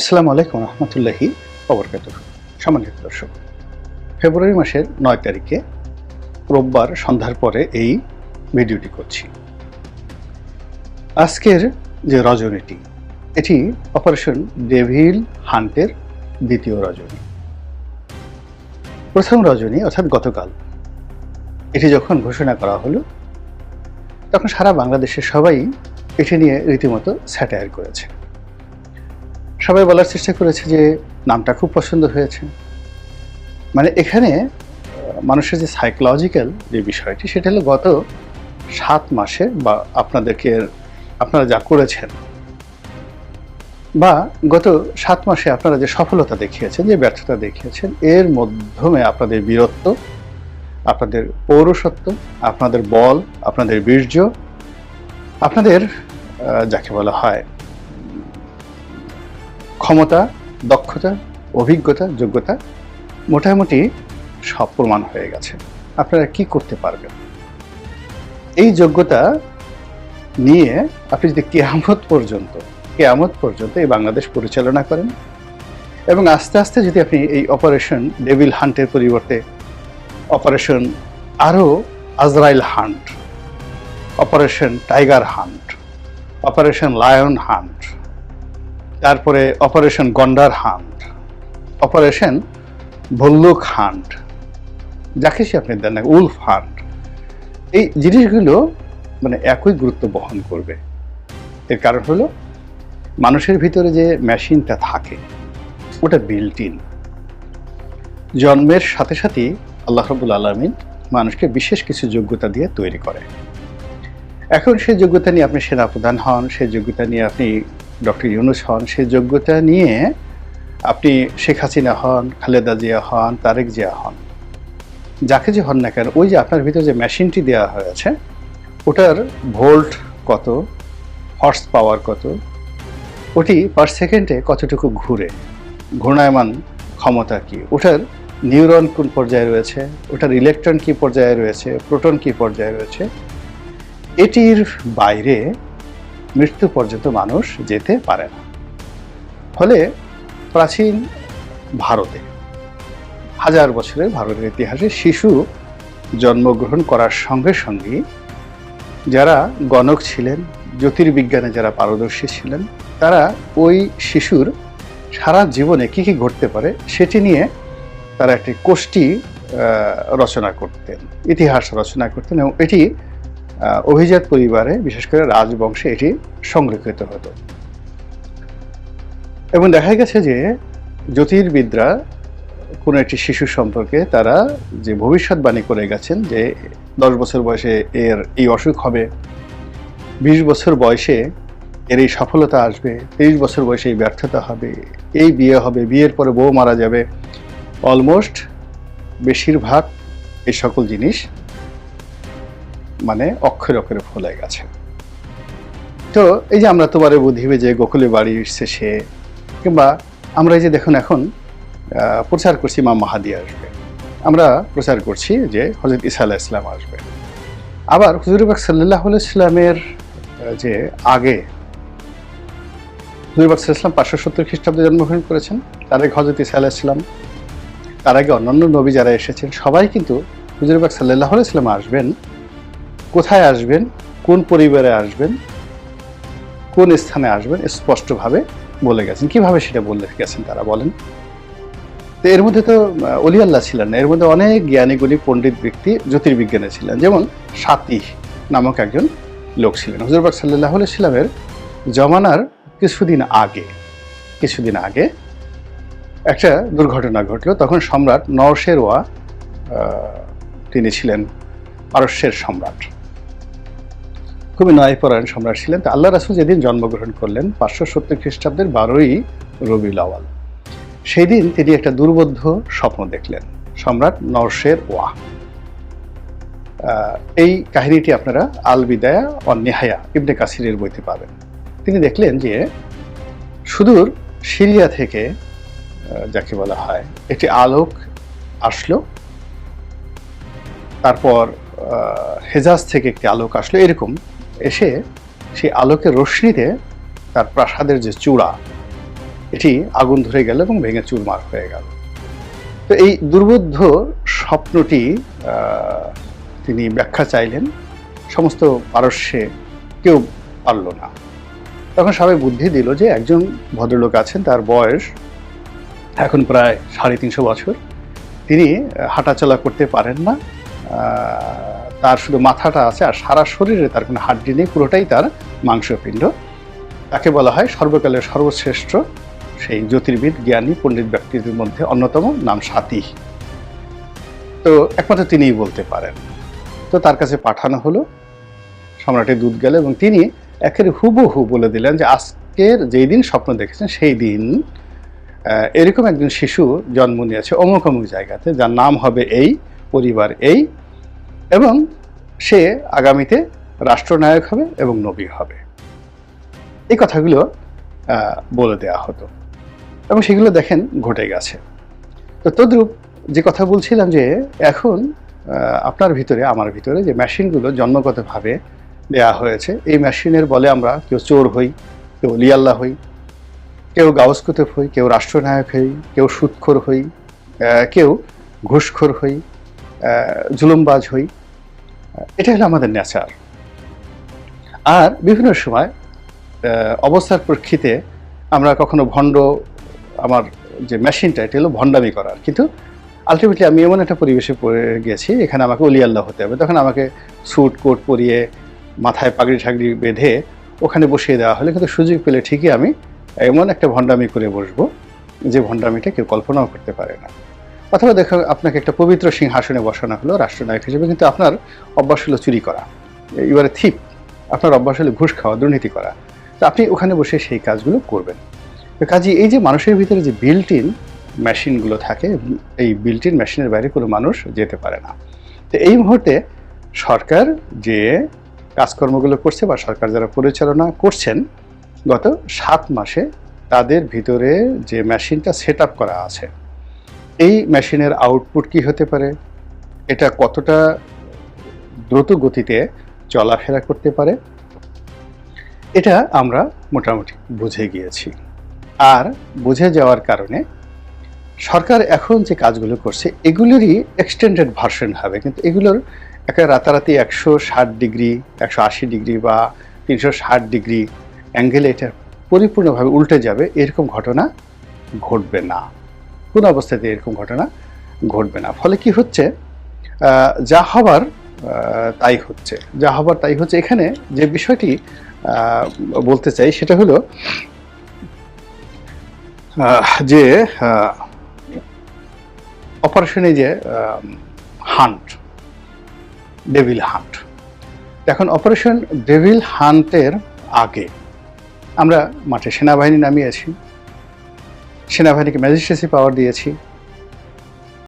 আসসালামু আলাইকুম রহমতুল্লাহি অবরকাত সম্মানিত দর্শক, ফেব্রুয়ারি মাসের নয় তারিখে রোববার সন্ধ্যার পরে এই ভিডিওটি করছি। আজকের যে রজনীটি, এটি অপারেশন ডেভিল হান্টের দ্বিতীয় রজনী। প্রথম রজনী অর্থাৎ গতকাল, এটি যখন ঘোষণা করা হলো, তখন সারা বাংলাদেশের সবাই এটি নিয়ে রীতিমতো স্যাটায়ার করেছে। সবাই বলার চেষ্টা করেছে যে নামটা খুব পছন্দ হয়েছে। মানে এখানে মানুষের যে সাইকোলজিক্যাল যে বিষয়টি, সেটা হলো গত সাত মাসে বা আপনাদেরকে, আপনারা যা করেছেন, বা গত সাত মাসে আপনারা যে সফলতা দেখিয়েছেন, যে ব্যর্থতা দেখিয়েছেন, এর মাধ্যমে আপনাদের বীরত্ব, আপনাদের পৌরসত্ব আপনাদের বল, আপনাদের বীর্য, আপনাদের যাকে বলা হয় ক্ষমতা, দক্ষতা, অভিজ্ঞতা, যোগ্যতা মোটামুটি সব প্রমাণ হয়ে গেছে। আপনারা কি করতে পারবেন? এই যোগ্যতা নিয়ে আপনি যদি কেয়ামত পর্যন্ত কেয়ামত পর্যন্ত এই বাংলাদেশ পরিচালনা করেন এবং আস্তে আস্তে যদি আপনি এই অপারেশন ডেভিল হান্টের পরিবর্তে অপারেশন আরও আজরাইল hunt, operation tiger hunt, operation lion hunt তারপরে অপারেশন গন্ডার হান্ট, অপারেশন ভল্লুক হান্ট, যাকে সে আপনি দেন না, উলফ হান্ট, এই জিনিসগুলো মানে একই গুরুত্ব বহন করবে। এর কারণ হলো মানুষের ভিতরে যে মেশিনটা থাকে, ওটা বিল্ট ইন জন্মের সাথে সাথেই আল্লাহ রবুল আলমিন মানুষকে বিশেষ কিছু যোগ্যতা দিয়ে তৈরি করে। এখন সেই যোগ্যতা নিয়ে আপনি সেনাপ্রধান হন সেই যোগ্যতা নিয়ে আপনি ডক্টর ইউনুস হন সেই যোগ্যতা নিয়ে আপনি শেখ হাসিনা হন, খালেদা জিয়া হন, তারেক জিয়া হন। যাকে যে হন না কেন, ওই যে আপনার ভিতরে যে মেশিনটি দেওয়া হয়েছে, ওটার ভোল্ট কত, হর্স পাওয়ার কত, ওটি পার সেকেন্ডে কতটুকু ঘুরে, ঘূর্ণায়মান ক্ষমতা কি, ওটার নিউরন কোন পর্যায়ে রয়েছে, ওটার ইলেকট্রন কি পর্যায়ে রয়েছে, প্রোটন কি পর্যায়ে রয়েছে, এটির বাইরে মৃত্যু পর্যন্ত মানুষ যেতে পারে না। ফলে প্রাচীন ভারতে হাজার বছরের ভারতের ইতিহাসে শিশু জন্মগ্রহণ করার সঙ্গে সঙ্গে যারা গণক ছিলেন, জ্যোতির্বিজ্ঞানে যারা পারদর্শী ছিলেন, তারা ওই শিশুর সারা জীবনে কি কি ঘটতে পারে সেটি নিয়ে তারা একটি কোষ্ঠী রচনা করতেন, ইতিহাস রচনা করতেন এবং এটি অভিজাত পরিবারে, বিশেষ করে রাজবংশে এটি সংরক্ষিত হতো। এবং দেখা গেছে যে জ্যোতির্বিদরা কোনো একটি শিশু সম্পর্কে তারা যে ভবিষ্যৎবাণী করে গেছেন যে দশ বছর বয়সে এর এই অসুখ হবে, বিশ বছর বয়সে এর এই সফলতা আসবে, তেইশ বছর বয়সে এই ব্যর্থতা হবে, এই বিয়ে হবে, বিয়ের পরে বউ মারা যাবে অলমোস্ট বেশিরভাগ এই সকল জিনিস মানে অক্ষরে অক্ষরে ফলে গেছে। তো এই যে আমরা তোমারে বুঝিবে যে গোকুলে বাড়ি এসছে সে, কিংবা আমরা এই যে দেখুন এখন প্রচার করছি মা মাহাদি আসবে। আমরা প্রচার করছি যে হজরত ইসা আলাহ ইসলাম আসবে। আবার হুজুরবাক সাল্লাহ ইসলামের যে আগে হুজুরবাক ইসলাম পাঁচশো সত্তর খ্রিস্টাব্দে জন্মগ্রহণ করেছেন, তার আগে হজরত ইসা আলাহ ইসলাম তার আগে অন্যান্য নবী যারা এসেছেন, সবাই কিন্তু হুজুরবাক সাল্লাহ ইসলাম আসবেন কোথায় আসবেন কোন পরিবারে আসবেন কোন স্থানে আসবেন স্পষ্টভাবে বলে গেছেন। কীভাবে সেটা বলে গেছেন তারা বলেন? তো এর মধ্যে তো অলি আল্লাহ ছিলেন না। এর মধ্যে অনেক জ্ঞানী গুণী পণ্ডিত ব্যক্তি জ্যোতির্বিজ্ঞানে ছিলেন। যেমন সাতি নামক একজন লোক ছিলেন। হুজুরবাগ সাল্লাহ ইসলামের জমানার কিছুদিন আগে কিছুদিন আগে একটা দুর্ঘটনা ঘটলো। তখন সম্রাট নরশেরওয়া আহ, তিনি ছিলেন পারস্যের সম্রাট। খুবই ন্যায়পরায়ণ সম্রাট ছিলেন। তো আল্লাহ রাসুল যেদিন জন্মগ্রহণ করলেন, পাঁচশো সত্তর খ্রিস্টাব্দের বারোই রবিউল আওয়াল সেই দিন তিনি একটা দুর্বোধ্য স্বপ্ন দেখলেন, সম্রাট নরশের ওয়া। এই কাহিনীটি আপনারা আল বিদায়া ও নেহায়া ইবনে কাসিরের বইতে পাবেন। তিনি দেখলেন যে সুদূর সিরিয়া থেকে যাকে বলা হয়, একটি আলোক আসলো। তারপর হেজাজ থেকে একটি আলোক আসলো। এরকম এসে সেই আলোকের রশ্মিতে তার প্রাসাদের যে চূড়া, এটি আগুন ধরে গেল এবং ভেঙে চুরমার হয়ে গেল। তো এই দুর্বোধ্য স্বপ্নটি তিনি ব্যাখ্যা চাইলেন, সমস্ত পারস্যে কেউ পারল না। তখন সবাই বুদ্ধি দিল যে একজন ভদ্রলোক আছেন, তার বয়স এখন প্রায় সাড়ে তিনশো বছর। তিনি হাঁটাচলা করতে পারেন না তার শুধু মাথাটা আছে আর সারা শরীরে তার কোনো হাড্ডি নেই, পুরোটাই তার মাংসপিণ্ড। তাকে বলা হয় সর্বকালের সর্বশ্রেষ্ঠ, সেই জ্যোতির্বিদ, জ্ঞানী, পণ্ডিত ব্যক্তিদের মধ্যে অন্যতম, নাম সাতি তো একমাত্র তিনিই বলতে পারেন। তো তার কাছে পাঠানো হলো। সম্রাটের দুধ গেল এবং তিনি একের হুবহু বলে দিলেন যে, আজকের যেই দিন স্বপ্ন দেখেছেন, সেই দিন এরকম একজন শিশু জন্ম নিয়েছে অমুক অমুক জায়গাতে, যার নাম হবে এই, পরিবার এই এবং সে আগামীতে রাষ্ট্রনায়ক হবে এবং নবী হবে। এই কথাগুলো বলে দেয়া হতো। এবং সেগুলো দেখেন ঘটে গেছে। তো তদ্রূপ যে কথা বলছিলাম যে, এখন আপনার ভিতরে, আমার ভিতরে যে মেশিনগুলো জন্মগতভাবে দেয়া হয়েছে, এই মেশিনের বলে আমরা কেউ চোর হই, কেউ লিয়াল্লা হই, কেউ গাউস হই, কেউ রাষ্ট্রনায়ক হই, কেউ সুৎখোর হই কেউ ঘুষখোর হই জুলুমবাজ হই এটা হলো আমাদের নেচার। আর বিভিন্ন সময় অবস্থার প্রেক্ষিতে আমরা কখনো ভণ্ড, আমার যে মেশিনটা, এটা হলো ভণ্ডামি করার কিন্তু আলটিমেটলি আমি এমন একটা পরিবেশে পড়ে গেছি, এখানে আমাকে অলি আল্লাহ হতে হবে। তখন আমাকে স্যুট, কোট পরিয়ে মাথায় পাগড়ি ঠাগড়ি বেঁধে ওখানে বসিয়ে দেওয়া হলে কিন্তু সুযোগ পেলে ঠিকই আমি এমন একটা ভণ্ডামি করে বসবো, যে ভণ্ডামিটা কেউ কল্পনাও করতে পারে না। অথবা দেখো আপনাকে একটা পবিত্র সিংহাসনে বসানো হলো, রাষ্ট্রনায়ক হিসেবে, কিন্তু আপনার অভ্যাস হলো চুরি করা। ইউআর থিপ আপনার অভ্যাস হলো ঘুষ খাওয়া, দুর্নীতি করা। তো আপনি ওখানে বসে সেই কাজগুলো করবেন। তো কাজে, এই যে মানুষের ভিতরে যে বিল্ট ইন মেশিনগুলো থাকে, এই বিল্ট ইন মেশিনের বাইরে কোনো মানুষ যেতে পারে না। তো এই মুহূর্তে সরকার যে কাজকর্মগুলো করছে বা সরকার যারা পরিচালনা করছেন, গত সাত মাসে তাদের ভিতরে যে মেশিনটা সেট করা আছে এই মেশিনের আউটপুট কি হতে পারে? এটা কতটা দ্রুত গতিতে চলাফেরা করতে পারে? এটা আমরা মোটামুটি বুঝে গিয়েছি। আর বুঝে যাওয়ার কারণে সরকার এখন যে কাজগুলো করছে, এগুলোরই এক্সটেন্ডেড ভার্সন হবে। কিন্তু এগুলোর একটা রাতারাতি একশো ষাট ডিগ্রি, একশো আশি ডিগ্রি বা তিনশো ষাট ডিগ্রি অ্যাঙ্গেলে এটা পরিপূর্ণভাবে উল্টে যাবে, এরকম ঘটনা ঘটবে না। কোনো অবস্থাতে এরকম ঘটনা ঘটবে না। ফলে কি হচ্ছে? যা হবার তাই হচ্ছে। যা হবার, তাই হচ্ছে। এখানে যে বিষয়টি বলতে চাই সেটা হলো যে অপারেশনে যে হান্ট ডেভিল হান্ট এখন অপারেশন ডেভিল হান্টের আগে আমরা মাঠে সেনাবাহিনী নামিয়েছি সেনাবাহিনীকে ম্যাজিস্ট্রেসি পাওয়ার দিয়েছি।